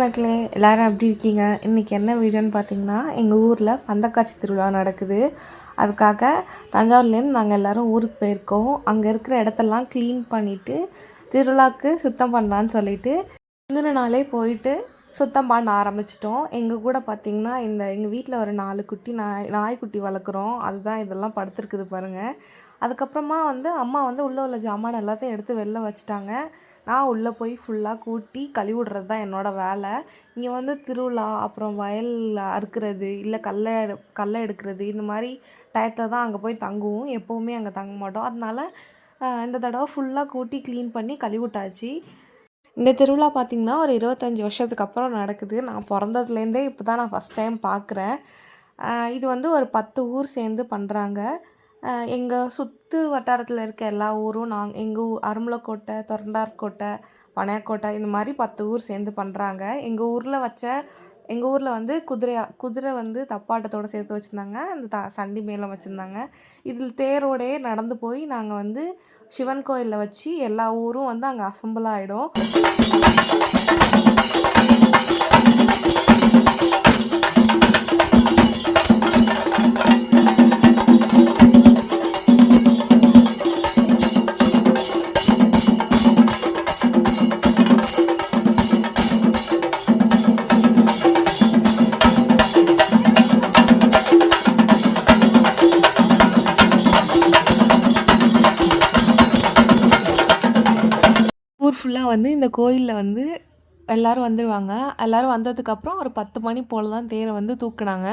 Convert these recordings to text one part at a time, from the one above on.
மக்களே எல்லாரும் எப்படி இருக்கீங்க? இன்றைக்கி என்ன வீடியோன்னு பார்த்தீங்கன்னா எங்கள் ஊரில் பந்தக்காட்சி திருவிழா நடக்குது. அதுக்காக தஞ்சாவூர்லேருந்து நாங்கள் எல்லோரும் ஊருக்கு போயிருக்கோம். அங்கே இருக்கிற இடத்தெல்லாம் க்ளீன் பண்ணிவிட்டு திருவிழாக்கு சுத்தம் பண்ணலான்னு சொல்லிட்டு முந்தின நாளே போயிட்டு சுத்தம் பண்ண ஆரம்பிச்சிட்டோம். எங்கள் கூட பார்த்திங்கன்னா இந்த எங்கள் வீட்டில் ஒரு நாலு குட்டி நாய் நாய்க்குட்டி வளர்க்குறோம். அதுதான் இதெல்லாம் படுத்துருக்குது பாருங்கள் அதுக்கப்புறமா வந்து அம்மா வந்து உள்ளே உள்ள ஜாமான் எல்லாத்தையும் எடுத்து வெளில வச்சுட்டாங்க. நான் உள்ளே போய் ஃபுல்லாக கூட்டி கழுவி விடுறது தான் என்னோடய வேலை. இங்கே வந்து திருவிழா அப்புறம் வயல் அறுக்கிறது இல்லை கல்லை கல்லை எடுக்கிறது இந்த மாதிரி டயத்தில் தான் அங்கே போய் தங்குவோம். எப்போவுமே அங்கே தங்க மாட்டோம். அதனால இந்த தடவை ஃபுல்லாக கூட்டி க்ளீன் பண்ணி கழுவி விட்டாச்சு. இந்த திருவிழா பார்த்திங்கன்னா ஒரு இருபத்தஞ்சி வருஷத்துக்கு அப்புறம் நடக்குது. நான் பிறந்ததுலேருந்தே இப்போ தான் நான் ஃபஸ்ட் டைம் பார்க்குறேன் இது வந்து ஒரு பத்து ஊர் சேர்ந்து பண்ணுறாங்க எங்கள் சுற்று வட்டாரத்தில் இருக்க எல்லா ஊரும் நாங்கள் எங்கள் ஊ அருமலைக்கோட்டை தொரண்டார்கோட்டை பனையக்கோட்டை இந்த மாதிரி பத்து ஊர் சேர்ந்து பண்ணுறாங்க எங்கள் ஊரில் வச்ச எங்கள் ஊரில் வந்து குதிரையா குதிரை வந்து தப்பாட்டத்தோடு சேர்த்து வச்சுருந்தாங்க. அந்த த சண்டி மேளம் வச்சுருந்தாங்க. இதில் தேரோடையே நடந்து போய் நாங்கள் வந்து சிவன் கோயிலில் வச்சு எல்லா ஊரும் வந்து அங்கே அசம்பிள் ஆகிடும் ஃபுல்லாக வந்து இந்த கோயிலில் வந்து எல்லோரும் வந்துடுவாங்க எல்லோரும் வந்ததுக்கப்புறம் ஒரு பத்து மணி போல் தான் தேரை வந்து தூக்குனாங்க.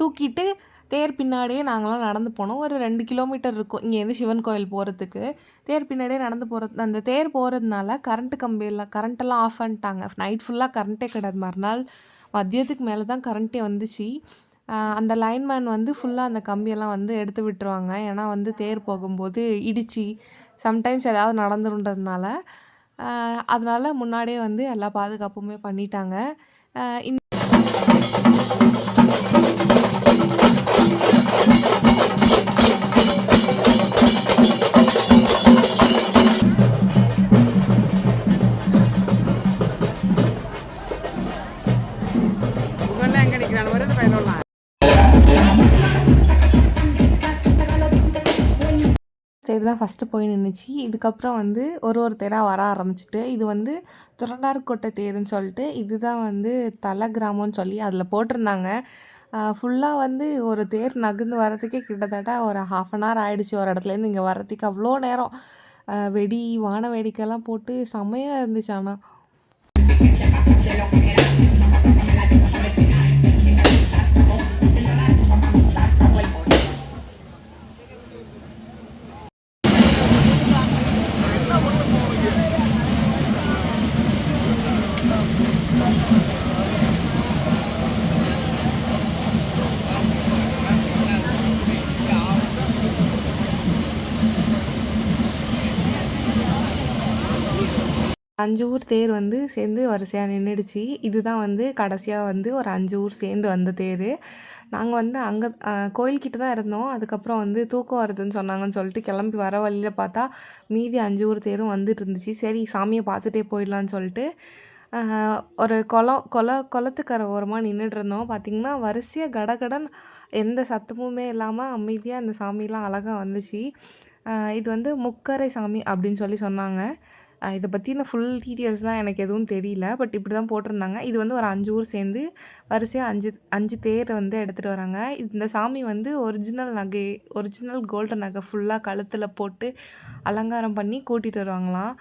தூக்கிட்டு தேர் பின்னாடியே நாங்களாம் நடந்து போனோம். ஒரு ரெண்டு கிலோமீட்டர் இருக்கும் இங்கேருந்து சிவன் கோயில் போகிறதுக்கு தேர் பின்னாடியே நடந்து போகிறது அந்த தேர் போகிறதுனால கரண்ட்டு கம்பியெல்லாம் கரண்ட்டெல்லாம் ஆஃப் பண்ணிட்டாங்க நைட் ஃபுல்லாக கரண்ட்டே கிடையாது. மறுநாள் மதியத்துக்கு மேலே தான் கரண்ட்டே வந்துச்சு. அந்த லைன்மேன் வந்து ஃபுல்லாக அந்த கம்பியெல்லாம் வந்து எடுத்து விட்டுருவாங்க. ஏன்னா வந்து தேர் போகும்போது இடித்து சம்டைம்ஸ் ஏதாவது நடந்துருன்றதுனால அதனால் முன்னாடியே வந்து எல்லா பாதுகாப்புமே பண்ணிட்டாங்க. இந்த எங்க வருது பயனுள்ள சைடு தான் ஃபஸ்ட்டு போய் நின்றுச்சு இதுக்கப்புறம் வந்து ஒரு ஒரு தேராக வர ஆரம்பிச்சிட்டு இது வந்து திரண்டார்கோட்டை தேருன்னு சொல்லிட்டு இதுதான் வந்து தலை கிராமம்னு சொல்லி அதில் போட்டிருந்தாங்க. ஃபுல்லாக வந்து ஒரு தேர் நகர்ந்து வரதுக்கே கிட்டத்தட்ட ஒரு ஹாஃப் அன் ஹவர் ஆகிடுச்சு ஒரு இடத்துலேருந்து இங்கே வரத்துக்கு அவ்வளோ நேரம். வெடி வான வேடிக்கைலாம் போட்டு செம்மையாக இருந்துச்சு ஆனால் அஞ்சு ஊர் தேர் வந்து சேர்ந்து வரிசையாக நின்றுடுச்சு இதுதான் வந்து கடைசியாக வந்து ஒரு அஞ்சு ஊர் சேர்ந்து வந்த தேர். நாங்கள் வந்து அங்கே கோயில்கிட்ட தான் இருந்தோம். அதுக்கப்புறம் வந்து தூக்கம் வருதுன்னு சொன்னாங்கன்னு சொல்லிட்டு கிளம்பி வர வழியில் பார்த்தா மீதி அஞ்சு ஊர் தேரும் வந்துட்டு இருந்துச்சு சரி சாமியை பார்த்துட்டே போயிடலான்னு சொல்லிட்டு ஒரு குளம் குள குளத்துக்கரை ஓரமாக நின்றுட்டு இருந்தோம். பார்த்திங்கன்னா வரிசையாக கடகடன் எந்த சத்தமுமே இல்லாமல் அமைதியாக அந்த சாமிலாம் அழகாக வந்துச்சு. இது வந்து முக்கரை சாமி அப்படின்னு சொல்லி சொன்னாங்க. இதை பற்றின ஃபுல் டீட்டெயில்ஸ்லாம் எனக்கு எதுவும் தெரியல. பட் இப்படி தான் போட்டிருந்தாங்க. இது வந்து ஒரு அஞ்சு ஊர் சேர்ந்து வரிசையாக அஞ்சு அஞ்சு தேர் வந்து எடுத்துகிட்டு வராங்க. இந்த சாமி வந்து ஒரிஜினல் நகை ஒரிஜினல் கோல்டு நகை ஃபுல்லாக கழுத்தில் போட்டு அலங்காரம் பண்ணி கூட்டிகிட்டு வருவாங்களாம்.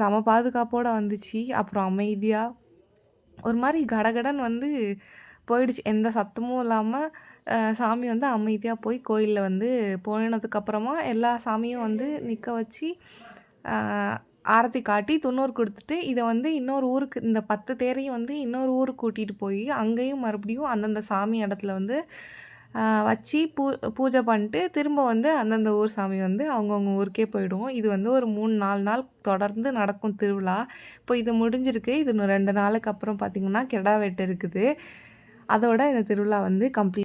சம பாதுகாப்போடு வந்துச்சு. அப்புறம் அமைதியாக ஒரு மாதிரி கடகடன் வந்து போயிடுச்சு. எந்த சத்தமும் இல்லாமல் சாமி வந்து அமைதியாக போய் கோயிலில் வந்து போனதுக்கப்புறமா எல்லா சாமியும் வந்து நிற்க வச்சு ஆரத்தி காட்டி துண்ணூறு கொடுத்துட்டு இதை வந்து இன்னொரு ஊருக்கு இந்த பத்து தேரையும் வந்து இன்னொரு ஊருக்கு கூட்டிகிட்டு போய் அங்கேயும் மறுபடியும் அந்தந்த சாமி இடத்துல வந்து வச்சு பூ பூஜை பண்ணிட்டு திரும்ப வந்து அந்தந்த ஊர் சாமி வந்து அவங்கவுங்க ஊருக்கே போயிடும் இது வந்து ஒரு மூணு நாலு நாள் தொடர்ந்து நடக்கும் திருவிழா. இப்போ இது முடிஞ்சிருக்கு. இது இன்னும் ரெண்டு நாளுக்கு அப்புறம் பார்த்திங்கன்னா கிடா வெட்டு இருக்குது. அதோட இந்த திருவிழா வந்து கம்ப்ளீட்